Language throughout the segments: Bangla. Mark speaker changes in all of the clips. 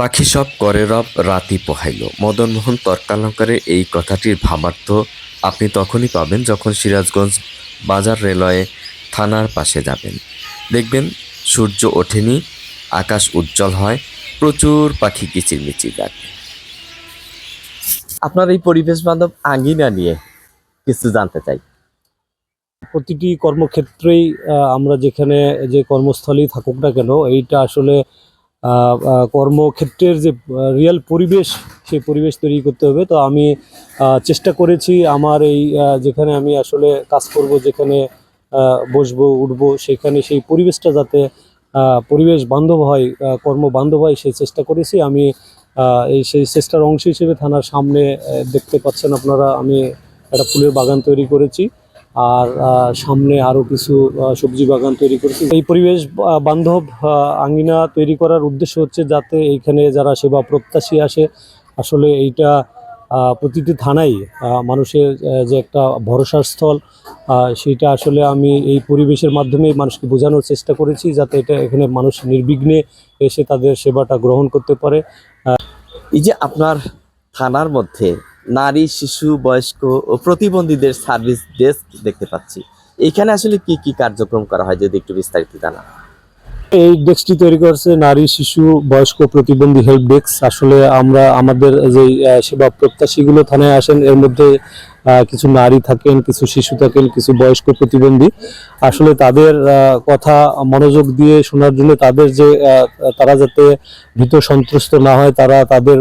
Speaker 1: পাখি সব করে রব রাতি পোহাইল। মদনমোহন তর্কালঙ্কারের এই কথাটির ভাবার্থ আপনি তখনই পাবেন যখন সিরাজগঞ্জ বাজার রেলওয়ে থানার পাশে যাবেন। দেখবেন সূর্য ওঠেনি আকাশ উজ্জ্বল হয় প্রচুর পাখি কিচিরমিচির ডাকে। আপনার এই পরিবেশ বান্ধব আঙ্গিনা নিয়ে কিছু জানতে চাই।
Speaker 2: প্রতিটি কর্মক্ষেত্রেই আমরা যেখানে যে কর্মস্থলেই থাকুক না কেন এইটা আসলে কর্মক্ষেত্রের যে রিয়েল পরিবেশ সেই পরিবেশ তৈরি করতে হবে। তো আমি চেষ্টা করেছি আমার এই যেখানে আমি আসলে কাজ করব, যেখানে বসবো, উঠবো, সেখানে সেই পরিবেশটা যাতে পরিবেশ বান্ধব হয় কর্ম বান্ধব হয় সেই চেষ্টা করেছি। আমি এই সেই চেষ্টার অংশ হিসেবে থানার সামনে দেখতে পাচ্ছেন আপনারা, আমি একটা ফুলের বাগান তৈরি করেছি। আর সামনে আরও কিছু সবজি বাগান তৈরি করেছি। এই পরিবেশ বান্ধব আঙ্গিনা তৈরি করার উদ্দেশ্য হচ্ছে যাতে এইখানে যারা সেবা প্রত্যাশী আসে আসলে এইটা প্রতিটি আহ, মানুষের যে একটা ভরসার স্থল সেইটা আসলে আমি এই পরিবেশের মাধ্যমে মানুষকে বোঝানোর চেষ্টা করেছি যাতে এটা এখানে মানুষ নির্বিঘ্নে এসে তাদের সেবাটা গ্রহণ করতে পারে।
Speaker 1: এই যে আপনার থানার মধ্যে নারী, শিশু, বয়স্ক ও প্রতিবন্ধীদের সার্ভিস ডেস্ক দেখতে পাচ্ছি। এখানে আসলে কি কি কার্যক্রম করা হয় যদি একটু বিস্তারিত জানা
Speaker 2: এই ডেস্কটি তৈরি করছে নারী, শিশু, বয়স্ক প্রতিবন্ধী হেল্প ডেস্ক। আসলে আমরা আমাদের যে সেবা প্রত্যাশীগুলো থানায় আসেন, এর মধ্যে কিছু নারী থাকেন, কিছু শিশু থাকেন, কিছু বয়স্ক প্রতিবন্ধী। আসলে তাদের কথা মনোযোগ দিয়ে শোনার জন্য তাদের যে তারা যাতে ভীত সন্ত্রস্ত না হয়, তারা তাদের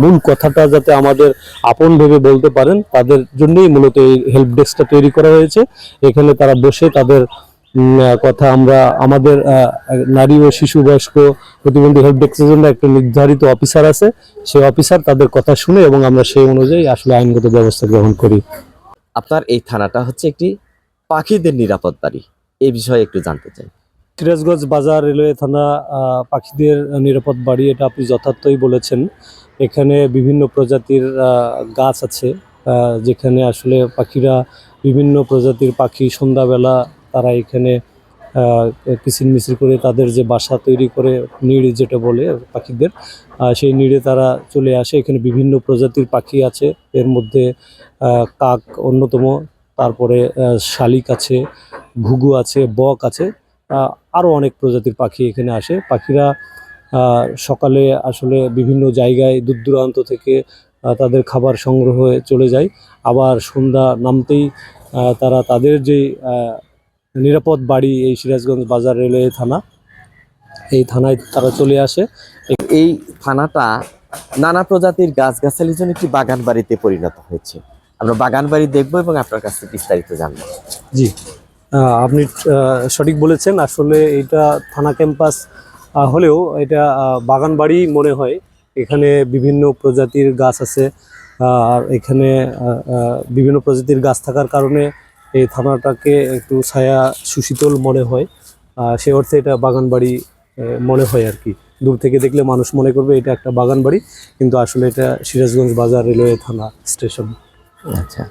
Speaker 2: মূল কথাটা যাতে আমাদের আপন ভেবে বলতে পারেন, তাদের জন্যই মূলত এই হেল্প ডেস্কটা তৈরি করা হয়েছে। এখানে তারা বসে তাদের কথা আমরা আমাদের নারী ও শিশু বয়স্ক প্রতিবন্ধী হেল্প ডেস্কের জন্য একটা নির্ধারিত অফিসার আছে। সেই অফিসার তাদের কথা শুনে এবং আমরা সেই অনুযায়ী আসলে আইনগত ব্যবস্থা গ্রহণ করি।
Speaker 1: আপনার এই থানাটা হচ্ছে একটি পাখিদের নিরাপদ বাড়ি। এই বিষয়ে একটু জানতে চাই।
Speaker 2: সিরাজগঞ্জ বাজার রেলওয়ে থানা পাখিদের নিরাপদ বাড়ি এটা আপনি যথার্থই বলেছেন। এখানে বিভিন্ন প্রজাতির গাছ আছে যেখানে আসলে পাখিরা বিভিন্ন প্রজাতির পাখি সন্ধ্যাবেলা তারা এখানে আহ, কিচিরমিচির করে তাদের যে বাসা তৈরি করে নিড় যেটা বলে পাখিদের সেই নিড়ে তারা চলে আসে। এখানে বিভিন্ন প্রজাতির পাখি আছে। এর মধ্যে কাক অন্যতম তারপরে শালিক আছে ঘুঘু আছে বক আছে আরও অনেক প্রজাতির পাখি এখানে আসে। পাখিরা সকালে আসলে বিভিন্ন জায়গায় দূর দূরান্ত থেকে তাদের খাবার সংগ্রহ চলে যায়। আবার সন্ধ্যা নামতেই তারা তাদের যে আহ, নিরাপদ বাড়ি এই সিরাজগঞ্জ বাজার রেলওয়ে থানা। এই থানায় তারা চলে আসে।
Speaker 1: এই থানাটা নানা প্রজাতির গাছগাছালির জন্য একটি বাগান বাড়িতে পরিণত হয়েছে। আমরা বাগান বাড়ি দেখব এবং আপনার কাছে বিস্তারিত জানব।
Speaker 2: জি। আপনি সঠিক বলেছেন। আসলে এটা থানা ক্যাম্পাস হলেও এটা বাগান বাড়ি মনে হয়। এখানে বিভিন্ন প্রজাতির গাছ আছে। আর এখানে বিভিন্ন প্রজাতির গাছ থাকার কারণে এই থানাটাকে একটু ছায়া সুশীতল মনে হয়। সে অর্থে এটা বাগান বাড়ি মনে হয় আর কি। দূর থেকে দেখলে মানুষ মনে করবে এটা একটা বাগান বাড়ি কিন্তু আসলে এটা সিরাজগঞ্জ বাজার রেলওয়ে থানা স্টেশন।
Speaker 1: আচ্ছা।